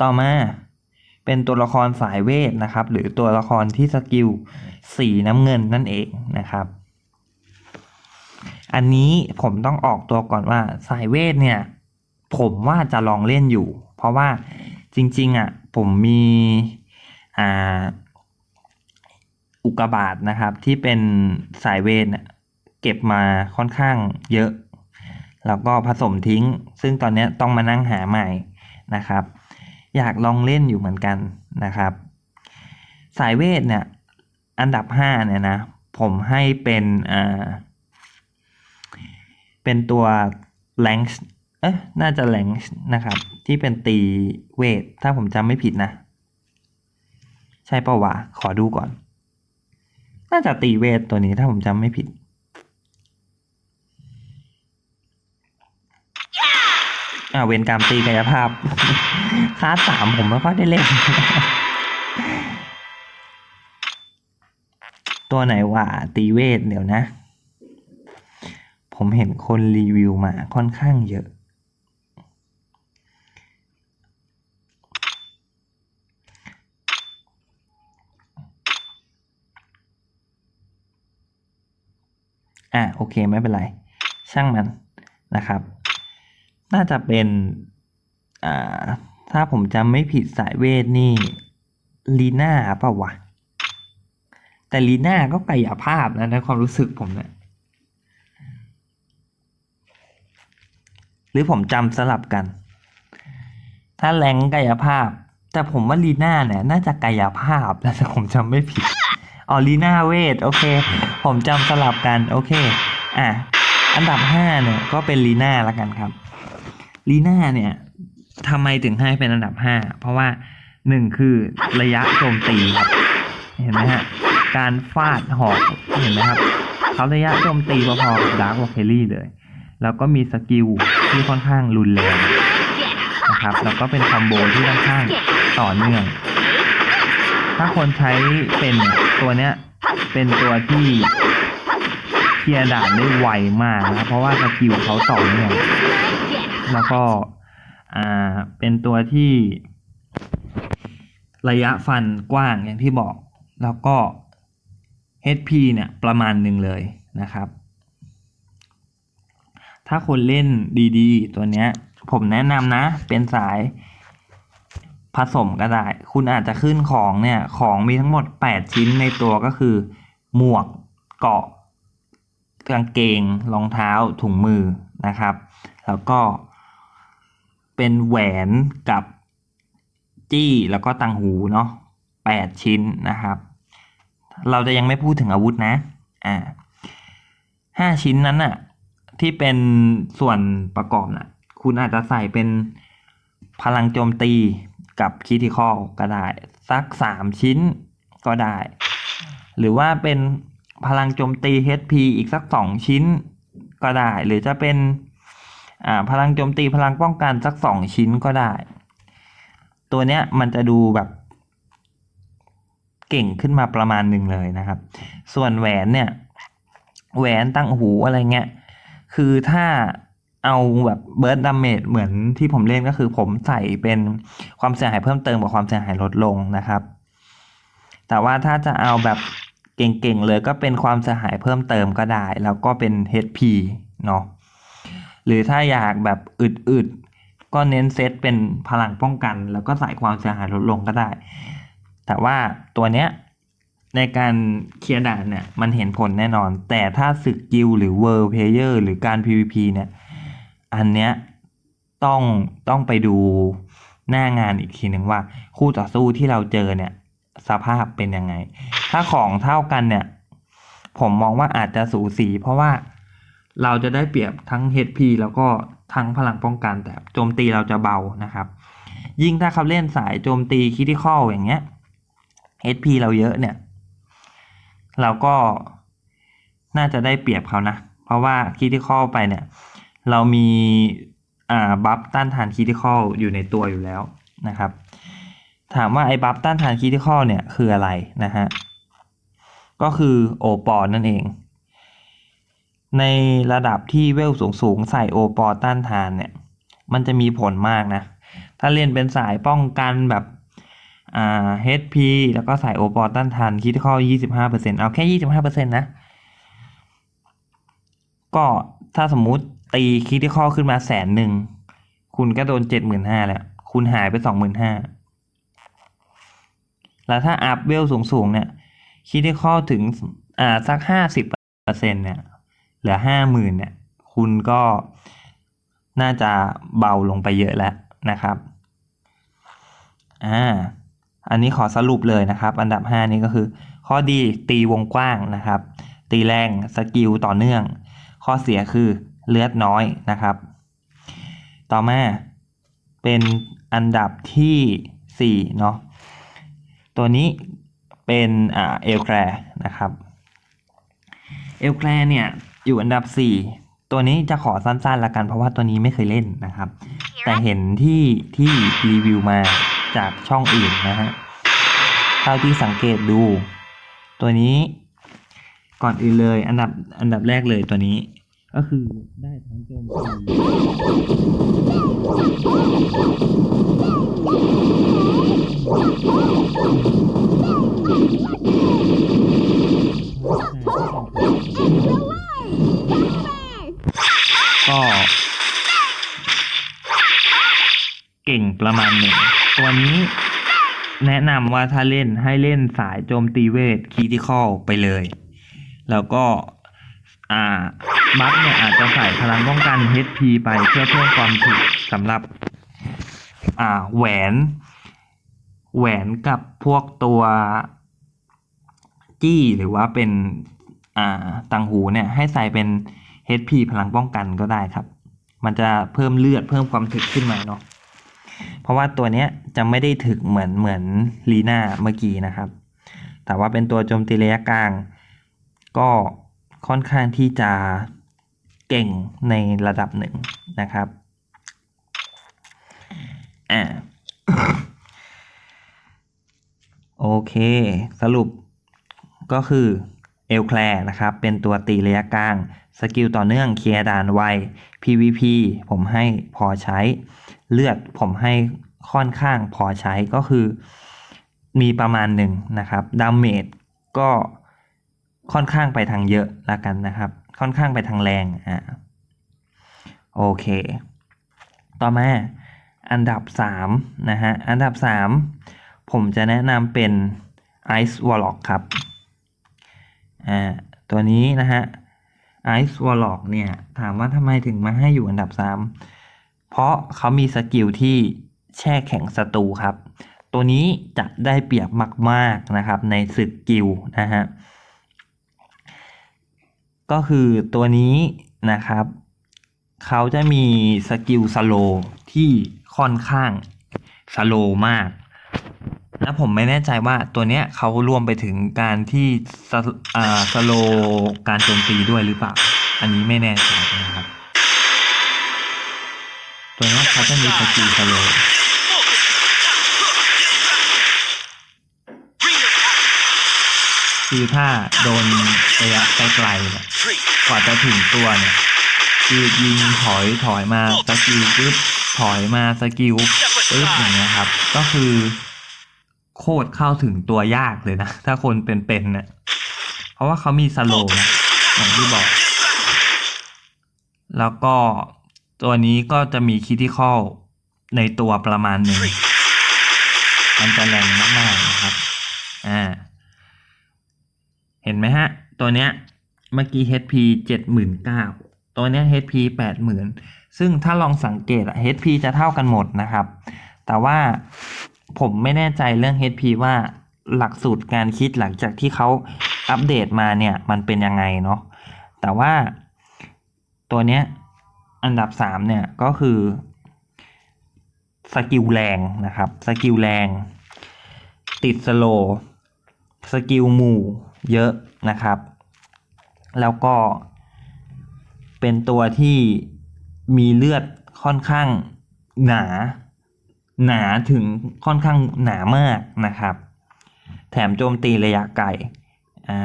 ต่อมาเป็นตัวละครสายเวทนะครับ หรือตัวละครที่สกิลสีน้ำเงินนั่นเองนะครับ อันนี้ผมต้องออกตัวก่อนว่าสายเวทเนี่ย ผมว่าจะลองเล่นอยู่ เพราะว่าจริง ๆอะผมมีอ่าอุกบาตนะครับ ที่เป็นสายเวทเก็บมาค่อนข้างเยอะ แล้วก็ผสมทิ้ง ซึ่งตอนนี้ต้องมานั่งหาใหม่นะครับ อยากลองเล่นอยู่เหมือนกันนะครับ สายเวทเนี่ยอันดับห้าเนี่ยนะผมให้เป็นอ่าเป็นตัวแลงเอ๊ะน่าจะแลงนะครับ ที่เป็นตีเวท ถ้าผมจำไม่ผิดนะ ใช่ปะวะ ขอดูก่อน น่าจะตีเวทตัวนี้ถ้าผมจำไม่ผิด อ่าเวนกรรมตีกายภาพคลาสสามผมไม่ค่อยได้เล่น ตัวไหนวะตีเวทเดี๋ยวนะ ผมเห็นคนรีวิวมาค่อนข้างเยอะ อะโอเคไม่เป็นไร ช่างมันนะครับ น่าจะเป็น อ่า ถ้าผมจำไม่ผิดสายเวทนี่ลีน่าเปล่าวะ แต่ลีน่าก็กายภาพนะในความรู้สึกผมเนะี่ยหรือผมจำสลับกัน ถ้าแรงกายภาพ แต่ผมว่าลีน่าเนี่ย น่าจะกายภาพนะแต่ผมจำไม่ผิดอ๋อลีน่าเวทโอเค ผมจำสลับกัน โอเค อะ อันดับห้าเนี่ย ก็เป็นลีน่าละกันครับ ลีน่าเนี่ยทำไมถึงให้เป็นอันดับห้าเพราะว่าหนึ่งคือระยะโจมตีครับเห็นไหมฮะการฟาดหอกเห็นไหมครับเขาระยะโจมตีพอๆกับดาร์ควอลเคลลี่เลย แล้วก็มีสกิลที่ค่อนข้างรุนแรงนะครับแล้วก็เป็นคอมโบที่ค่อนข้างต่อเนื่อง ถ้าคนใช้เป็นตัวเนี้ยเป็นตัวที่เคลียร์ด่านได้ไวมากนะเพราะว่าสกิลเขาต่อเนื่อง แล้วก็อ่าเป็นตัวที่ระยะฟันกว้างอย่างที่บอก แล้วก็ HP เนี่ยประมาณหนึ่งเลยนะครับ ถ้าคนเล่นดีๆ ตัวเนี้ย ผมแนะนำนะ เป็นสายผสมก็ได้ คุณอาจจะขึ้นของเนี่ย ของมีทั้งหมด 8 ชิ้นในตัวก็คือ หมวกเกาะกางเกงรองเท้าถุงมือนะครับ แล้วก็ เป็นแหวนกับจี้แล้วก็ตังหูเนาะแปดชิ้นนะครับ เราจะยังไม่พูดถึงอาวุธนะ อ่าห้าชิ้นนั้นน่ะที่เป็นส่วนประกอบน่ะ คุณอาจจะใส่เป็นพลังโจมตีกับคิติคอลก็ได้ สักสามชิ้นก็ได้ หรือว่าเป็นพลังโจมตี HP อีกสักสองชิ้นก็ได้ หรือจะเป็น พลังโจมตีพลังป้องกันสักสองชิ้นก็ได้ ตัวเนี้ยมันจะดูแบบ เก่งขึ้นมาประมาณหนึ่งเลยนะครับ ส่วนแหวนเนี่ยแหวนตั้งหูอะไรเงี้ยคือถ้าเอาแบบเบิร์ดดาเมจเหมือนที่ผมเล่นก็คือผมใส่เป็นความเสียหายเพิ่มเติมกับความเสียหายลดลงนะครับ แต่ว่าถ้าจะเอาแบบเก่งๆเลยก็เป็นความเสียหายเพิ่มเติมก็ได้ แล้วก็เป็น HP เนาะ หรือถ้าอยากแบบอึดๆ ก็เน้นเซตเป็นพลังป้องกัน แล้วก็ใส่ความเสียหายลดลงก็ได้ แต่ว่าตัวเนี้ยในการเคลียร์ด่านเนี่ยมันเห็นผลแน่นอน แต่ถ้าศึกกิลหรือเวิร์เพเยอร์หรือการ PVP เนี่ยอันเนี้ยต้องต้องไปดูหน้างานอีกทีหนึ่งว่า คู่ต่อสู้ที่เราเจอเนี่ยสภาพเป็นยังไง ถ้าของเท่ากันเนี่ย ผมมองว่าอาจจะสูสี เพราะว่า เราจะได้เปรียบทั้ง HP แล้วก็ทั้งพลังป้องกันแต่โจมตีเราจะเบานะครับ ยิ่งถ้าเขาเล่นสายโจมตีคิติคอลอย่างเงี้ย HP เราเยอะเนี่ย เราก็น่าจะได้เปรียบเขานะ เพราะว่าคิติคอลไปเนี่ย เรามีอ่าบัฟต้านทานคิติคอลอยู่ในตัวอยู่แล้วนะครับ ถามว่าไอ้บัฟต้านทานคิติคอลเนี่ยคืออะไรนะฮะก็คือโอปอนั่นเอง ในระดับที่เวลสูงสูงใส่โอปอต้านทานเนี่ย มันจะมีผลมากนะ ถ้าเล่นเป็นสายป้องกันแบบอ่า HP แล้วก็ใสายโอปอต้านทานคิดข้อ 25%เอาแค่ 25%นะ ก็ถ้าสมมุติตีคิดข้อขึ้นมาแสนหนึ่ง คุณก็โดน 75,000แล้ว คุณหายไป 25,000แล้วถ้าอัพเวลสูงๆเนี่ยคิดข้อถึง อ่า สัก 50%เนี่ย เหลือ50,000เนี่ยคุณก็น่าจะเบาลงไปเยอะแล้วนะครับอ่าอันนี้ขอสรุปเลยนะครับ อันดับ 5 นี้ก็คือ ข้อดีตีวงกว้างนะครับ ตีแรงสกิลต่อเนื่อง ข้อเสียคือเลือดน้อยนะครับ ต่อมาเป็นอันดับที่4เนาะตัวนี้เป็นอ่าเอลแคร์นะครับเอลแคร์เนี่ย อยู่อันดับ 4 ตัวนี้จะขอสั้นๆละกันเพราะว่าตัวนี้ไม่เคยเล่นนะครับ แต่เห็นที่ที่รีวิวมาจากช่องอื่นนะฮะเท่าที่สังเกตดู ตัวนี้ก่อนอื่นเลย อันดับอันดับแรกเลยตัวนี้ ก็คือได้ทั้งโจมตีก็ เก่งประมาณหนึ่งตัวนี้แนะนำว่าถ้าเล่นให้เล่นสายโจมตีเวทคีติคอลไปเลย แล้วก็อ่าบัฟเนี่ยอาจจะใส่พลังป้องกัน HP ไปเพื่อเพิ่มความถึกสำหรับอ่าแหวน แหวนกับพวกตัวจี้หรือว่าเป็นอ่าตังหูเนี่ยให้ใส่เป็น HP พลังป้องกันก็ได้ครับ มันจะเพิ่มเลือดเพิ่มความถึกขึ้นมาเนาะ เพราะว่าตัวเนี้ยจะไม่ได้ถึกเหมือนเหมือนลีน่าเมื่อกี้นะครับ แต่ว่าเป็นตัวโจมตีระยะกลาง ก็ค่อนข้างที่จะเก่งในระดับหนึ่งนะครับ อ่า โอเค สรุปก็คือเอลแคลนะครับ เป็นตัวตีระยะกลาง สกิลต่อเนื่องเคลียร์ด่านไว PVP ผมให้พอใช้ เลือดผมให้ค่อนข้างพอใช้ก็คือ มีประมาณหนึ่งนะครับดาเมจก็ค่อนข้างไปทางเยอะละกันนะครับ ค่อนข้างไปทางแรงอ่าโอเค ต่อมาอันดับ3นะฮะอันดับ 3 ผมจะแนะนำเป็น Ice Warlock ครับอ่าตัวนี้นะฮะ Ice Warlock เนี่ยถามว่าทำไมถึงมาให้อยู่อันดับ 3 เพราะเขามีสกิลที่แช่แข็งศัตรูครับ ตัวนี้จะได้เปรียบมาก ๆ นะครับในศึกกิลนะฮะ ก็คือตัวนี้นะครับ เขาจะมีสกิลสโลที่ค่อนข้างสโลมาก และผมไม่แน่ใจว่าตัวเนี้ยเขารวมไปถึงการที่สอ่าสโลการโจมตีด้วยหรือเปล่า อันนี้ไม่แน่ใจนะครับ ตัวนี้เขาจะมีสกิลสโลคือถ้าโดนระยะไกลๆเนี่ยกว่าจะถึงตัวเนี่ยคือยิงถอยถอยมาสกิลปึ๊บถอยมาสกิลปึ๊บอย่างเงี้ยครับ ก็คือ โคตรเข้าถึงตัวยากเลยนะ ถ้าคนเป็นๆเนี่ยเพราะว่าเขามีสโลว์นะอย่างที่บอก แล้วก็ตัวนี้ก็จะมีคิติคอลในตัวประมาณหนึ่งมันจะแรงมากๆนะครับ อ่า เห็นไหมฮะ ตัวเนี้ยเมื่อกี้ HP เจ็ดหมื่นเก้าตัวเนี้ย HP แปดหมื่นซึ่งถ้าลองสังเกตอะ HP จะเท่ากันหมดนะครับ แต่ว่า ผมไม่แน่ใจเรื่อง HP ว่าหลักสูตรการคิดหลังจากที่เขาอัปเดตมาเนี่ย มันเป็นยังไงเนาะแต่ว่าตัวเนี้ยอันดับสามเนี่ยก็คือสกิลแรงนะครับสกิลแรง ติดสโลว์สกิลหมู่เยอะนะครับ แล้วก็เป็นตัวที่มีเลือดค่อนข้างหนา หนาถึงค่อนข้างหนามากนะครับ แถมโจมตีระยะไกลอ่า